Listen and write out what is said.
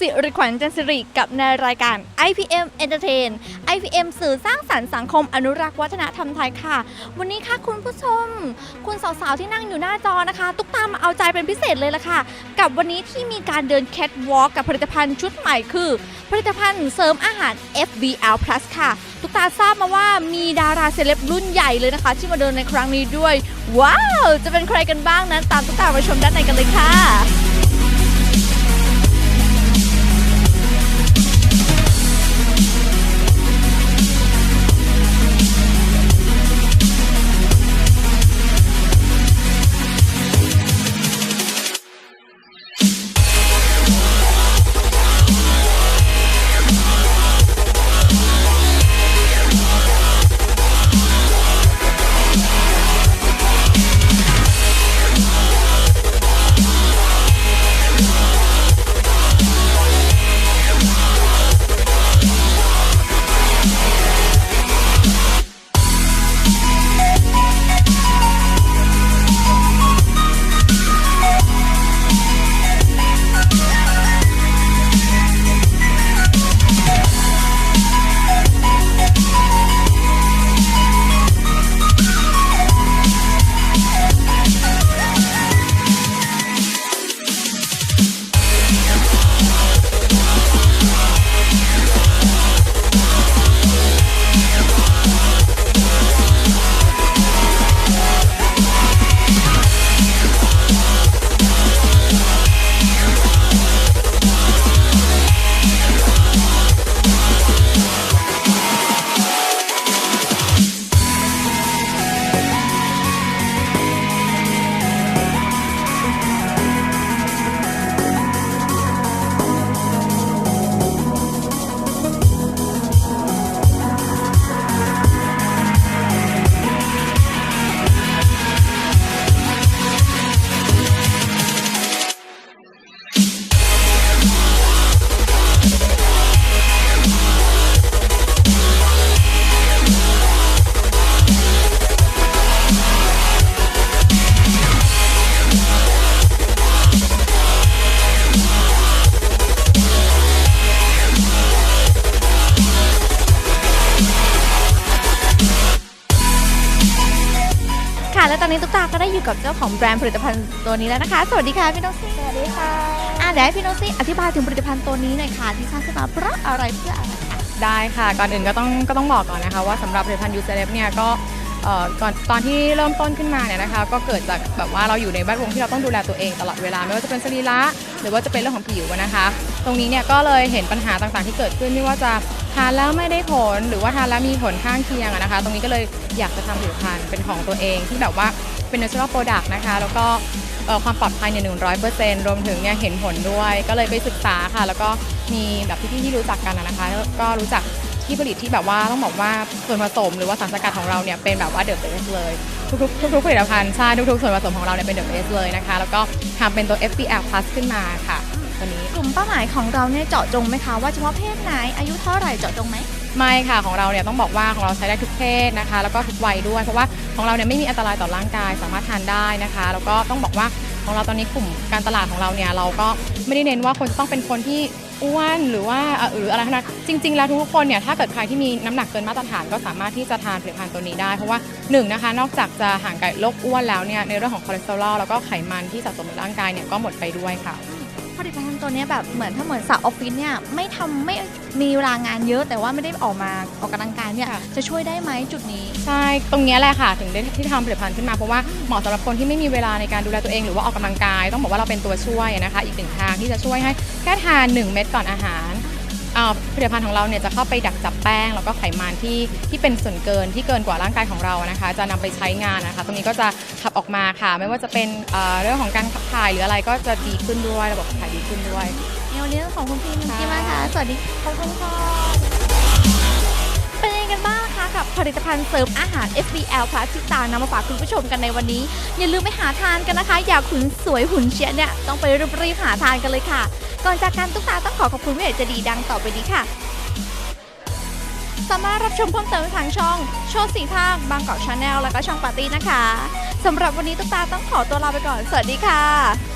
สิริขวัญจันสิริกับในรายการ IPM Entertain IPM สื่อสร้างสรรค์สังคมอนุรักษ์วัฒนธรรมไทยค่ะ วันนี้ค่ะคุณผู้ชม คุณสาวๆที่นั่งอยู่หน้าจอนะคะ ตุ๊กตามาเอาใจเป็นพิเศษเลยล่ะค่ะ กับวันนี้ที่มีการเดินแคทวอล์กกับผลิตภัณฑ์ชุดใหม่คือ ผลิตภัณฑ์เสริมอาหาร FBL Plus ค่ะ ตุ๊กตาทราบมาว่ามีดาราเซเลบรุ่นใหญ่เลยนะคะ ที่มาเดินในครั้งนี้ด้วย ว้าว จะเป็นใครกันบ้างนั้นตามตุ๊กตามาชมด้านในกันเลยค่ะ และตอนนี้ตุ๊กตาก็ได้อยู่กับเจ้าของแบรนด์ผลิตภัณฑ์ตัวนี้แล้วนะคะ สวัสดีค่ะพี่น้องซี่สวัสดีค่ะอะเดี๋ยวให้พี่น้องซี่อธิบายถึงผลิตภัณฑ์ตัวนี้หน่อยค่ะที่สร้างขึ้นมาเพราะอะไรเพื่ออะไรคะได้ค่ะก่อนอื่นก็ต้องก็ต้องบอกก่อนนะคะว่าสำหรับผลิตภัณฑ์ยูเซเลฟเนี่ยก็เอ่อก่อนตอนที่เริ่มต้นขึ้นมาเนี่ยนะคะก็เกิดจากแบบว่าเราอยู่ในแวดวงที่เราต้องดูแลตัวเองตลอดเวลาไม่ว่าจะเป็นสรีระหรือว่าจะเป็นเรื่องของผิวนะคะ ตรงนี้เนี่ยก็เลยเห็นปัญหาต่างๆที่เกิดขึ้นไม่ว่าจะ ทานแล้วไม่ได้ผลหรือว่าทานแล้วมีผลข้างเคียงนะคะ ตรงนี้ก็เลยอยากจะทำผลิตภัณฑ์เป็นของตัวเองที่แบบว่าเป็น natural product นะคะ แล้วก็ความปลอดภัยเนี่ยหนึ่งร้อยเปอร์เซ็นต์รวมถึงเนี่ยเห็นผลด้วย ก็เลยไปศึกษาค่ะ แล้วก็มีแบบพี่ๆที่รู้จักกันนะคะ ก็รู้จักที่ผลิตที่แบบว่าต้องบอกว่าส่วนผสมหรือว่าสารสกัดของเราเนี่ยเป็นแบบว่าเดอะเบสเลย ทุกๆทุกๆผลิตภัณฑ์ใช่ทุกๆส่วนผสมของเราเนี่ยเป็นเดอะเบสเลยนะคะ แล้วก็ทำเป็นตัว FPL Plus ขึ้นมาค่ะ ตัวนี้ กลุ่มเป้าหมายของเราเนี่ยเจาะจงไหมคะว่าเฉพาะเพศไหนอายุเท่าไหร่เจาะจงไหมไม่ค่ะของเราเนี่ยต้องบอกว่าของเราใช้ได้ทุกเพศนะคะ แล้วก็ทุกวัยด้วย เพราะว่าของเราเนี่ยไม่มีอันตรายต่อร่างกายสามารถทานได้นะคะ แล้วก็ต้องบอกว่าของเราตอนนี้กลุ่มการตลาดของเราเนี่ยเราก็ไม่ได้เน้นว่าคนจะต้องเป็นคนที่อ้วนหรือว่าเอ่อหรืออะไรทั้งนั้นจริง ๆ แล้วทุกๆคนเนี่ยถ้าเกิดใครที่มีน้ำหนักเกินมาตรฐานก็สามารถที่จะทานผลิตภัณฑ์ตัวนี้ได้ เพราะว่าหนึ่งนะคะนอกจากจะห่างไกลโรคอ้วนแล้วเนี่ยในเรื่องของคอเลสเตอรอลแล้วก็ไขมันที่สะสมในร่างกายเนี่ยก็หมดไปด้วยค่ะ ผลิตภัณฑ์ตัวเนี้ยแบบเหมือนถ้าเหมือนสาวออฟฟิศเนี่ยไม่ทำไม่มีเวลางานเยอะ แต่ว่าไม่ได้ออกมาออกกำลังกายเนี่ยค่ะจะช่วยได้ไหมจุดนี้ ใช่ตรงเนี้ยแหละค่ะถึงได้ที่ทำผลิตภัณฑ์ขึ้นมาเพราะว่าเหมาะสำหรับคนที่ไม่มีเวลาในการดูแลตัวเองหรือว่าออกกำลังกาย ต้องบอกว่าเราเป็นตัวช่วยนะคะ อีกหนึ่งทางที่จะช่วยให้แค่ทาน 1 เม็ดก่อนอาหารอ่า ผลิตภัณฑ์ของเราเนี่ยจะเข้าไปดักจับแป้ง แล้วก็ไขมันที่ที่เป็นส่วนเกินที่เกินกว่าร่างกายของเรานะคะ จะนำไปใช้งานนะคะ ตรงนี้ก็จะขับออกมาค่ะ ไม่ว่าจะเป็นอ่าเรื่องของการขับถ่ายหรืออะไรก็จะดีขึ้นด้วยระบบขับถ่ายดีขึ้นด้วยในวันนี้ต้องขอบคุณพี่มินกี้ค่ะมากค่ะสวัสดีขอบคุณค่ะเป็นยังไงกันบ้างคะ กับผลิตภัณฑ์เสริมอาหาร FBL พลัสที่ตานำมาฝากคุณผู้ชมกันในวันนี้ อย่าลืมไปหาทานกันนะคะ อยากขุนสวยหุ่นเชียเนี่ยต้องไปรีบๆหาทานกันเลยค่ะ ก่อนจากการตุ๊กตาต้องขอขอบคุณผู้ใหญ่ใจะดีดังต่อไปนี้ค่ะ สามารถรับชมเพิ่มเติมทางช่อง โชว์สีภาคบางกอกชาแนลแล้วก็ช่องปาร์ตี้นะคะสำหรับวันนี้ตุ๊กตาต้องขอตัวลาไปก่อน สวัสดีค่ะ